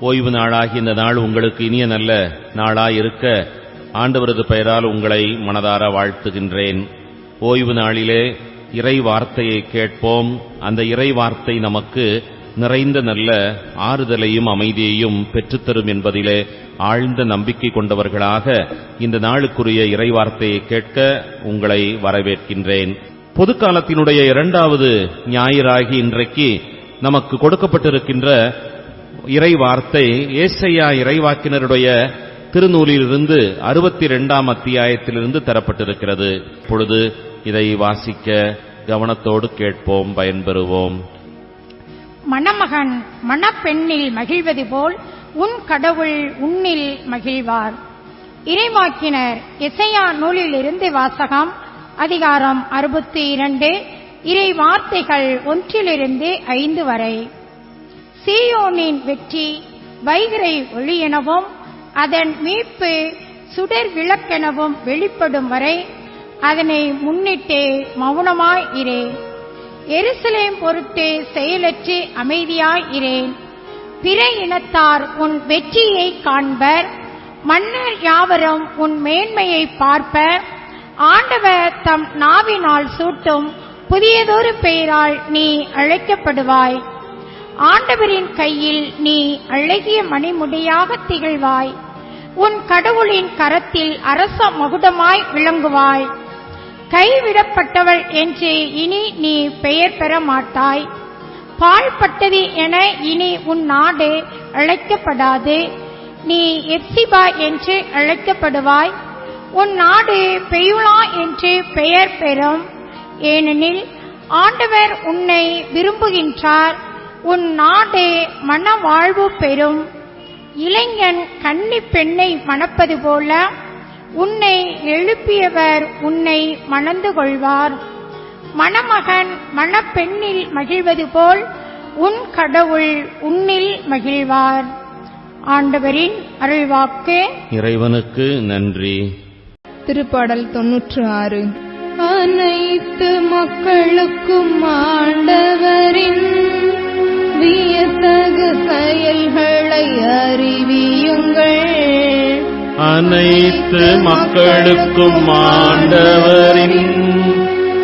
ஓய்வு நாளாகி இந்த நாள் உங்களுக்கு இனிய நல்ல நாளாயிருக்க ஆண்டவரது பெயரால் உங்களை மனதார வாழ்த்துகின்றேன். ஓய்வு நாளிலே இறை வார்த்தையை கேட்போம். அந்த இறை வார்த்தை நமக்கு நிறைந்த நல்ல ஆறுதலையும் அமைதியையும் பெற்றுத்தரும் என்பதிலே ஆழ்ந்த நம்பிக்கை கொண்டவர்களாக இந்த நாளுக்குரிய இறை வார்த்தையை கேட்க உங்களை வரவேற்கின்றேன். பொதுக்காலத்தினுடைய இரண்டாவது ஞாயிறாகி இன்றைக்கு நமக்கு கொடுக்கப்பட்டிருக்கின்ற இறை வார்த்தை ஏசையா இறைவாக்கினருடைய திருநூலிலிருந்து அறுபத்தி இரண்டாம் அத்தியாயத்திலிருந்து தரப்பட்டிருக்கிறது. இப்பொழுது இதை வாசிக்க கவனத்தோடு கேட்போம் பயன்பெறுவோம். மணமகன் மணப்பெண்ணில் மகிழ்வது போல் உன் கடவுள் உன்னில் மகிழ்வார். இறைவாக்கினர் இசையா நூலிலிருந்து வாசகம் அதிகாரம் அறுபத்தி இரண்டு இறை வார்த்தைகள் ஒன்றிலிருந்து ஐந்து வரை. சீயோனின் வெற்றி வைகரை ஒளி எனவும் அதன் மீட்பு சுடர் விளக்கெனவும் வெளிப்படும் வரை அதனை முன்னிட்டு மௌனமாய் இரேன் எருசலேம் பொறுத்து செயலற்று அமைதியாய் இரேன் பிற இனத்தார் உன் வெற்றியை காண்பர். மன்னர் யாவரும் உன் மேன்மையை பார்ப்பர். ஆண்டவர் தம் நாவினால் சூட்டும் புதியதொரு பெயரால் நீ அழைக்கப்படுவாய். ஆண்டவரின் கையில் நீ அழகிய மணிமுடியாக திகழ்வாய். உன் கடவுளின் கரத்தில் அரச மகுடமாய் விளங்குவாய். கைவிடப்பட்டவள் என்று இனி நீ பெயர் பெற மாட்டாய். பாழ்பட்டது என இனி உன் நாடு அழைக்கப்படாது. நீ எப்சிபா என்று அழைக்கப்படுவாய். உன் நாடு பெயுலா என்று பெயர் பெறும். ஏனெனில் ஆண்டவர் உன்னை விரும்புகின்றார். உன் நாடு மனவாழ்வு பெறும். இளைஞன் கன்னி பெண்ணை மணப்பது போல உன்னை எழுப்பியவர் உன்னை மணந்து கொள்வார். மணமகன் மணப்பெண்ணில் மகிழ்வது போல் உன் கடவுள் உன்னில் மகிழ்வார். ஆண்டவரின் அருள்வாக்கு. இறைவனுக்கு நன்றி. திருப்பாடல் தொன்னூற்று ஆறு. அனைத்து மக்களுக்கும் ஆண்டவரின் வியத்தகு செயல்களை அறிவியுங்கள். அனைத்து மக்களுக்கும் ஆண்டவரின்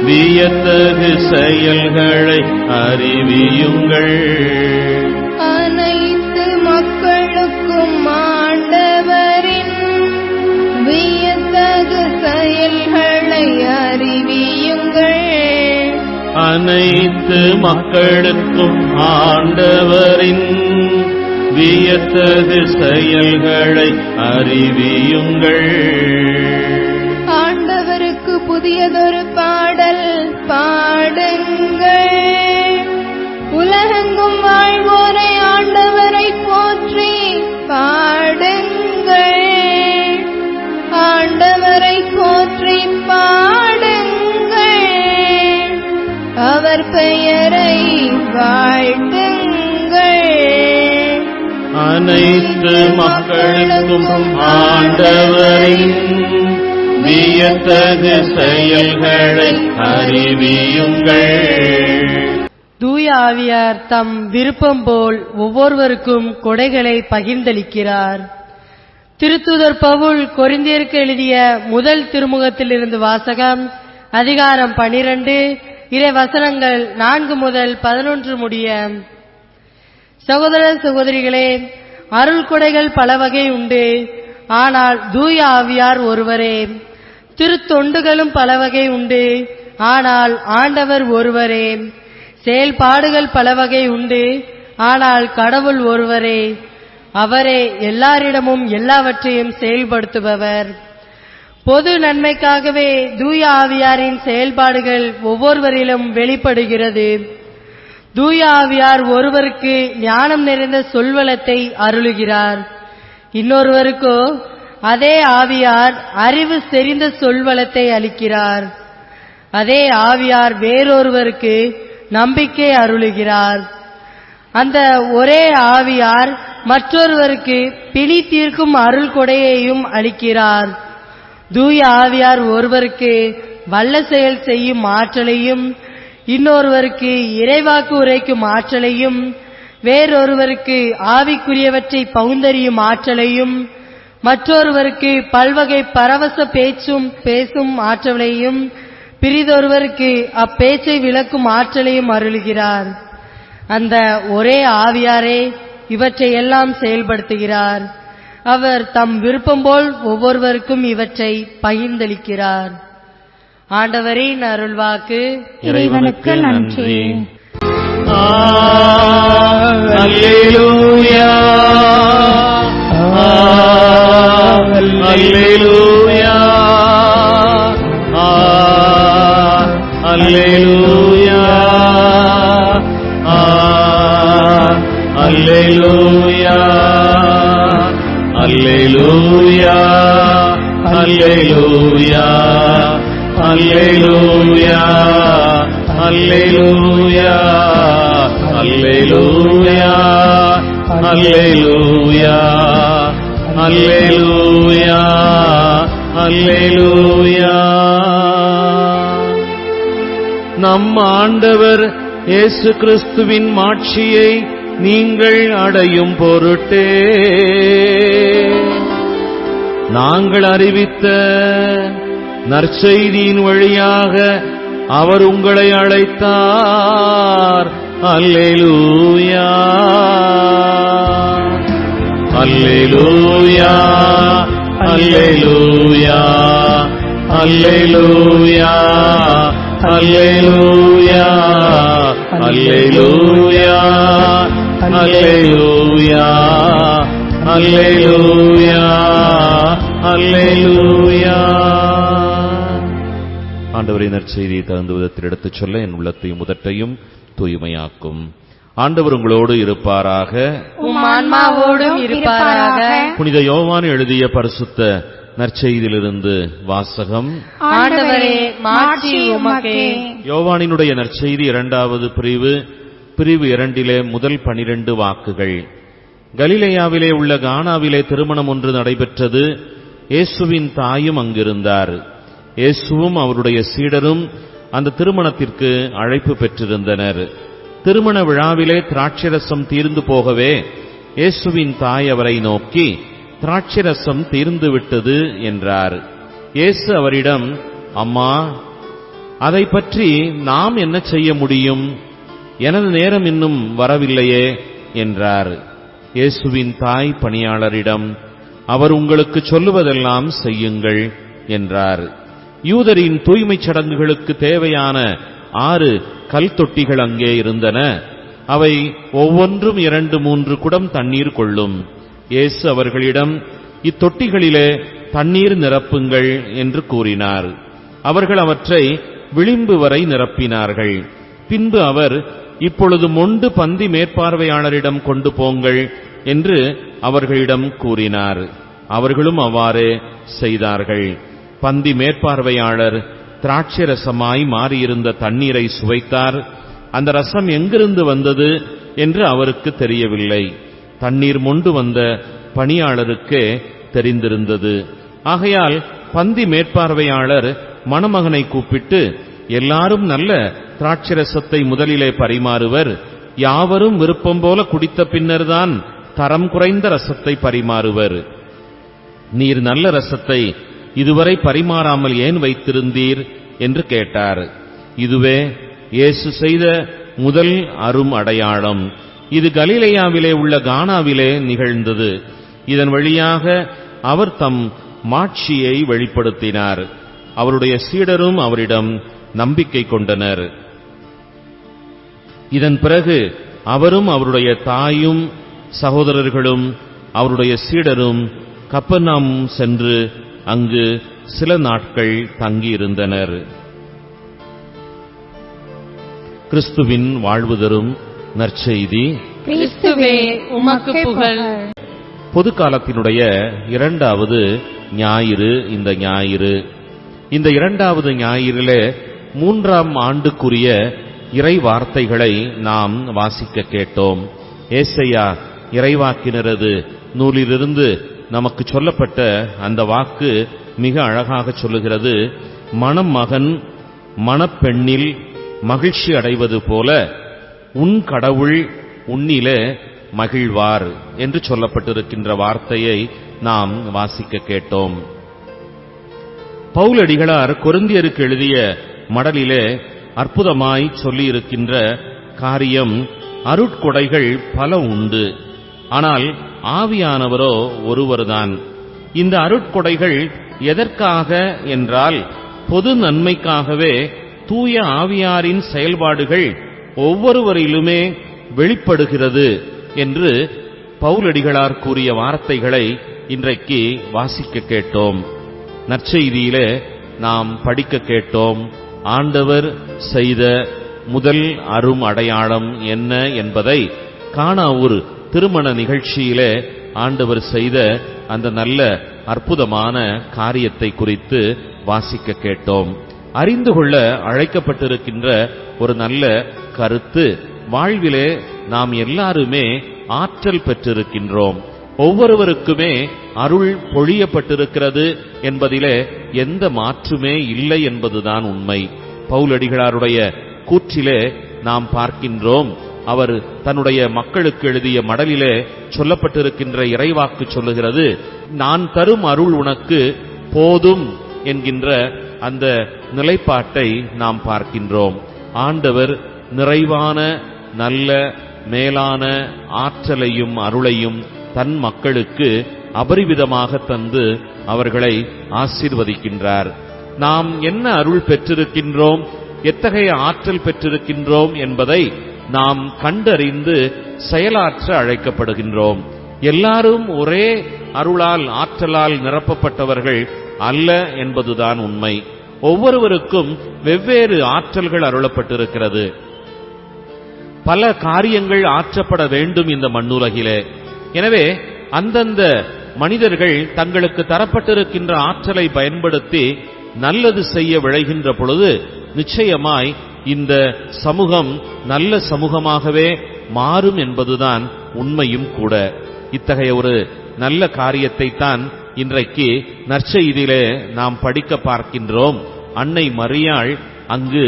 வியத்தகு செயல்களை அறிவியுங்கள். அனைத்து மக்களுக்கும் ஆண்டவரின் வியத்தது செயல்களை அறிவியுங்கள். ஆண்டவருக்கு புதியதொரு பாடல் பாடுங்கள். அனைத்து மக்களுக்கும் ஆண்டவரின் வியத்தகு செயல்களை அறிவியுங்கள். தூய ஆவியார் தம் விருப்பம் போல் ஒவ்வொருவருக்கும் கொடைகளை பகிர்ந்தளிக்கிறார். திருத்துதர் பவுல் கொரிந்தியருக்கு எழுதிய முதல் திருமுகத்திலிருந்து வாசகம் அதிகாரம் பனிரண்டு இறை வசனங்கள் நான்கு முதல் பதினொன்று முடிய சகோதர சகோதரிகளே அருள் கொடைகள் பல வகை உண்டு. ஆனால் தூய ஆவியார் ஒருவரே. திருத்தொண்டுகளும் பல வகை உண்டு. ஆனால் ஆண்டவர் ஒருவரே. செயல்பாடுகள் பல வகை உண்டு. ஆனால் கடவுள் ஒருவரே. அவரே எல்லாரிடமும் எல்லாவற்றையும் செயல்படுத்துபவர். பொது நன்மைக்காகவே தூய ஆவியாரின் செயல்பாடுகள் ஒவ்வொருவரிலும் வெளிப்படுகிறது. தூய ஆவியார் ஒருவருக்கு ஞானம் நிறைந்த சொல்வளத்தை அருளுகிறார். இன்னொருவருக்கோ அதே ஆவியார் அறிவு செறிந்த சொல்வளத்தை அளிக்கிறார். அதே ஆவியார் வேறொருவருக்கு நம்பிக்கை அருளுகிறார். அந்த ஒரே ஆவியார் மற்றொருவருக்கு பிணி தீர்க்கும் அருள் கொடையையும் அளிக்கிறார். தூய ஆவியார் ஒருவருக்கு வல்ல செயல் செய்யும் ஆற்றலையும் இன்னொருவருக்கு இறைவாக்கு உரைக்கும் ஆற்றலையும் வேறொருவருக்கு ஆவிக்குரியவற்றை பகுந்தறியும் ஆற்றலையும் மற்றொருவருக்கு பல்வகை பரவச பேச்சும் பேசும் ஆற்றலையும் பிரிதொருவருக்கு அப்பேச்சை விளக்கும் ஆற்றலையும் அருளுகிறார். அந்த ஒரே ஆவியாரே இவற்றை எல்லாம் செயல்படுத்துகிறார். அவர் தம் விருப்பம் போல் ஒவ்வொருவருக்கும் இவற்றை பகிர்ந்தளிக்கிறார். ஆண்டவரின் அருள்வாக்கு இறைவனுக்கு நன்றி. அல்லேலூயா அல்லேலூயா அல்லேலூயா அல்லேலூயா அல்லேலூயா அல்லேலூயா அல்லேலூயா அல்லேலூயா அல்லேலூயா அல்லேலூயா அல்லேலூயா அல்லேலூயா நம் ஆண்டவர் இயேசு கிறிஸ்துவின் மாட்சியை நீங்கள் அடையும் பொருட்டே. நாங்கள் அறிவித்த நற்செய்தியின் வழியாக அவர் உங்களை அழைத்தார். அல்லேலூயா. அல்லேலூயா. அல்லேலூயா. அல்லேலூயா. அல்லேலூயா. அல்லேலூயா. அல்லேலூயா. அல்லேலூயா. அல்லேலூயா. ஆண்டவரின் நற்செய்தியை தகுந்த விதத்தில் எடுத்துச் சொல்ல என் உள்ளத்தையும் முதட்டையும் தூய்மையாக்கும். ஆண்டவர் உங்களோடு இருப்பாராக. இருப்பாராக. புனித யோவான் எழுதிய பரிசுத்த நற்செய்தியிலிருந்து வாசகம். ஆண்டவரே யோவானினுடைய நற்செய்தி இரண்டாவது பிரிவு. பிரிவு இரண்டிலே முதல் பனிரெண்டு வாக்குகள். கலிலேயாவிலே உள்ள கானாவிலே திருமணம் ஒன்று நடைபெற்றது. இயேசுவின் தாயும் அங்கிருந்தார். இயேசுவும் அவருடைய சீடரும் அந்த திருமணத்திற்கு அழைப்பு பெற்றிருந்தனர். திருமண விழாவிலே திராட்சரசம் தீர்ந்து போகவே இயேசுவின் தாய் அவரை நோக்கி திராட்சரசம் தீர்ந்து விட்டது என்றார். இயேசு அவரிடம் அம்மா அதை பற்றி நாம் என்ன செய்ய முடியும்? எனது நேரம் இன்னும் வரவில்லையே என்றார். இயேசுவின் தாய் பணியாளரிடம் அவர் உங்களுக்கு சொல்லுவதெல்லாம் செய்யுங்கள் என்றார். யூதரின் தூய்மைச் சடங்குகளுக்கு தேவையான ஆறு கல் தொட்டிகள் அங்கே இருந்தன. அவை ஒவ்வொன்றும் இரண்டு மூன்று குடம் தண்ணீர் கொள்ளும். இயேசு அவர்களிடம் இத்தொட்டிகளிலே தண்ணீர் நிரப்புங்கள் என்று கூறினார். அவர்கள் அவற்றை விளிம்பு வரை நிரப்பினார்கள். பின்பு அவர் இப்பொழுது மொண்டு பந்தி மேற்பார்வையாளரிடம் கொண்டு போங்கள் என்று அவர்களிடம் கூறினார். அவர்களும் அவ்வாறே செய்தார்கள். பந்தி மேற்பார்வையாளர் திராட்சை ரசமாய் மாறியிருந்த தண்ணீரை சுவைத்தார். அந்த ரசம் எங்கிருந்து வந்தது என்று அவருக்கு தெரியவில்லை. தண்ணீர் மொண்டு வந்த பணியாளருக்கே தெரிந்திருந்தது. ஆகையால் பந்தி மேற்பார்வையாளர் மணமகனை கூப்பிட்டு எல்லாரும் நல்ல திராட்சரசத்தை முதலிலே பரிமாறுவர். யாவரும் விருப்பம் போல குடித்த பின்னர்தான் தரம் குறைந்த ரசத்தை பரிமாறுவர். நீர் நல்ல ரசத்தை இதுவரை பரிமாறாமல் ஏன் வைத்திருந்தீர்? என்று கேட்டார். இதுவே இயேசு செய்த முதல் அரும் அடையாளம். இது கலிலேயாவிலே உள்ள கானாவிலே நிகழ்ந்தது. இதன் வழியாக அவர் தம் மாட்சியை வெளிப்படுத்தினார். அவருடைய சீடரும் அவரிடம் நம்பிக்கை கொண்டனர். இதன் பிறகு அவரும் அவருடைய தாயும் சகோதரர்களும் அவருடைய சீடரும் கப்பர்நாம் சென்று அங்கு சில நாட்கள் தங்கியிருந்தனர். கிறிஸ்துவின் வாழ்வு தரும் நற்செய்தி. கிறிஸ்துவே உமக்கு புகழ். பொது காலத்தினுடைய இரண்டாவது ஞாயிறு இந்த ஞாயிறு. இந்த இரண்டாவது ஞாயிறிலே மூன்றாம் ஆண்டுக்குரிய இறை வார்த்தைகளை நாம் வாசிக்க கேட்டோம். ஏசையா இறைவாக்கினரது நூலிலிருந்து நமக்கு சொல்லப்பட்ட அந்த வாக்கு மிக அழகாக சொல்லுகிறது. மணம் மகன் மணப்பெண்ணில் மகிழ்ச்சி அடைவது போல உன் கடவுள் உன்னிலே மகிழ்வார் என்று சொல்லப்பட்டிருக்கின்ற வார்த்தையை நாம் வாசிக்க கேட்டோம். பவுலடிகளார் கொருந்தியருக்கு எழுதிய மடலிலே அற்புதமாய் சொல்லியிருக்கின்ற காரியம் அருட்கொடைகள் பல உண்டு. ஆனால் ஆவியானவரோ ஒருவர்தான். இந்த அருட்கொடைகள் எதற்காக என்றால் பொது நன்மைக்காகவே தூய ஆவியாரின் செயல்பாடுகள் ஒவ்வொருவரிலுமே வெளிப்படுகிறது என்று பவுலடிகளார் கூறிய வார்த்தைகளை இன்றைக்கு வாசிக்க கேட்டோம். நற்செய்தியிலே நாம் படிக்க கேட்டோம் ஆண்டவர் செய்த முதல் அரும் அடையாளம் என்ன என்பதை காணாவூர் திருமண நிகழ்ச்சியிலே ஆண்டவர் செய்த அந்த நல்ல அற்புதமான காரியத்தை குறித்து வாசிக்க கேட்டோம். அறிந்து கொள்ள அழைக்கப்பட்டிருக்கின்ற ஒரு நல்ல கருத்து வாழ்விலே நாம் எல்லாருமே ஆற்றல் பெற்றிருக்கின்றோம். ஒவ்வொருவருக்குமே அருள் பொழியப்பட்டிருக்கிறது என்பதிலே எந்த மாற்றுமே இல்லை என்பதுதான் உண்மை. பவுலடிகளாருடைய கூற்றிலே நாம் பார்க்கின்றோம். அவர் தன்னுடைய மக்களுக்கு எழுதிய மடலிலே சொல்லப்பட்டிருக்கின்ற இறைவாக்கு சொல்லுகிறது நான் தரும் அருள் உனக்கு போதும் என்கின்ற அந்த நிலைப்பாட்டை நாம் பார்க்கின்றோம். ஆண்டவர் நிறைவான நல்ல மேலான ஆற்றலையும் அருளையும் தன் மக்களுக்கு அபரிவிதமாக தந்து அவர்களை ஆசீர்வதிக்கின்றார். நாம் என்ன அருள் பெற்றிருக்கின்றோம் எத்தகைய ஆற்றல் பெற்றிருக்கின்றோம் என்பதை நாம் கண்டறிந்து செயலாற்ற அழைக்கப்படுகின்றோம். எல்லாரும் ஒரே அருளால் ஆற்றலால் நிரப்பப்பட்டவர்கள் அல்ல என்பதுதான் உண்மை. ஒவ்வொருவருக்கும் வெவ்வேறு ஆற்றல்கள் அருளப்பட்டிருக்கிறது. பல காரியங்கள் ஆற்றப்பட வேண்டும் இந்த மண்ணுலகிலே. எனவே அந்தந்த மனிதர்கள் தங்களுக்கு தரப்பட்டிருக்கின்ற ஆற்றலை பயன்படுத்தி நல்லது செய்ய விளைகின்ற பொழுது நிச்சயமாய் இந்த சமூகம் நல்ல சமூகமாகவே மாறும் என்பதுதான் உண்மையும் கூட. இத்தகைய ஒரு நல்ல காரியத்தை தான் இன்றைக்கு நற்செய்தியிலே நாம் படிக்க பார்க்கின்றோம். அன்னை மரியாள் அங்கு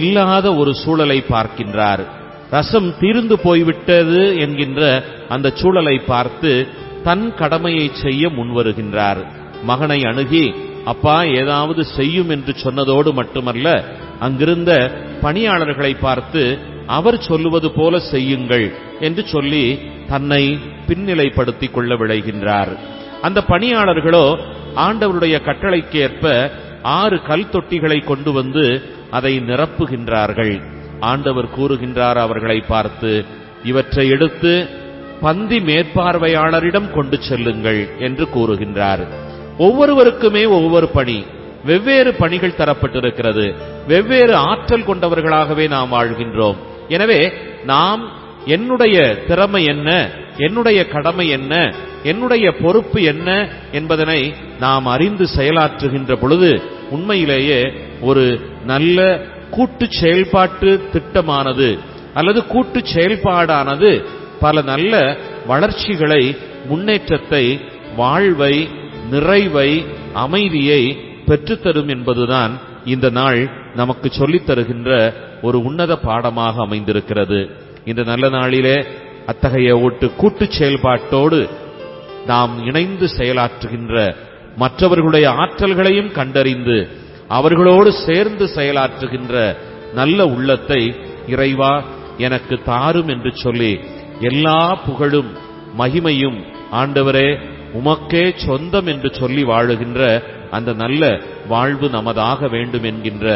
இல்லாத ஒரு சூழலை பார்க்கின்றார். ரசம் தீர்ந்து போய்விட்டது என்கின்ற அந்த சூழலை பார்த்து தன் கடமையை செய்ய முன்வருகின்றார். மகனை அணுகி அப்பா ஏதாவது செய்யும் என்று சொன்னதோடு மட்டுமல்ல அங்கிருந்த பணியாளர்களை பார்த்து அவர் சொல்லுவது போல செய்யுங்கள் என்று சொல்லி தன்னை பின்னிலைப்படுத்திக் கொள்ள விளைகின்றார் அந்த பணியாளர்களோ ஆண்டவருடைய கட்டளைக்கேற்ப ஆறு கல் தொட்டிகளை கொண்டு வந்து அதை நிரப்புகின்றார்கள். ஆண்டவர் கூறுகின்றார் அவர்களை பார்த்து இவற்றை எடுத்து பந்தி மேற்பார்வையாளரிடம் கொண்டு செல்லுங்கள் என்று கூறுகின்றார். ஒவ்வொருவருக்குமே ஒவ்வொரு பணி. வெவ்வேறு பணிகள் தரப்பட்டிருக்கிறது. வெவ்வேறு ஆற்றல் கொண்டவர்களாகவே நாம் வாழ்கின்றோம். எனவே நாம் என்னுடைய திறமை என்ன என்னுடைய கடமை என்ன என்னுடைய பொறுப்பு என்ன என்பதனை நாம் அறிந்து செயலாற்றுகின்ற பொழுது உண்மையிலேயே ஒரு நல்ல கூட்டு செயல்பாட்டு திட்டமானது அல்லது கூட்டு செயல்பாடானது பல நல்ல வளர்ச்சிகளை முன்னேற்றத்தை வாழ்வை நிறைவை அமைதியை பெற்றுத்தரும் என்பதுதான் இந்த நாள் நமக்கு சொல்லித் தருகின்ற ஒரு உன்னத பாடமாக அமைந்திருக்கிறது. இந்த நல்ல நாளிலே அத்தகைய ஒட்டு கூட்டுச் செயல்பாட்டோடு நாம் இணைந்து செயலாற்றுகின்ற மற்றவர்களுடைய ஆற்றல்களையும் கண்டறிந்து அவர்களோடு சேர்ந்து செயலாற்றுகின்ற நல்ல உள்ளத்தை இறைவா எனக்கு தாரும் என்று சொல்லி எல்லா புகழும் மகிமையும் ஆண்டவரே உமக்கே சொந்தம் என்று சொல்லி வாழுகின்ற அந்த நல்ல வாழ்வு நமதாக வேண்டும் என்கின்ற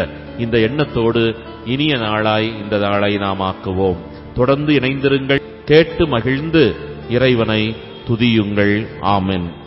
இந்த எண்ணத்தோடு இனிய நாளாய் இந்த நாளை நாம் ஆக்குவோம். தொடர்ந்து இணைந்திருங்கள். கேட்டு மகிழ்ந்து இறைவனை துதியுங்கள். ஆமென்.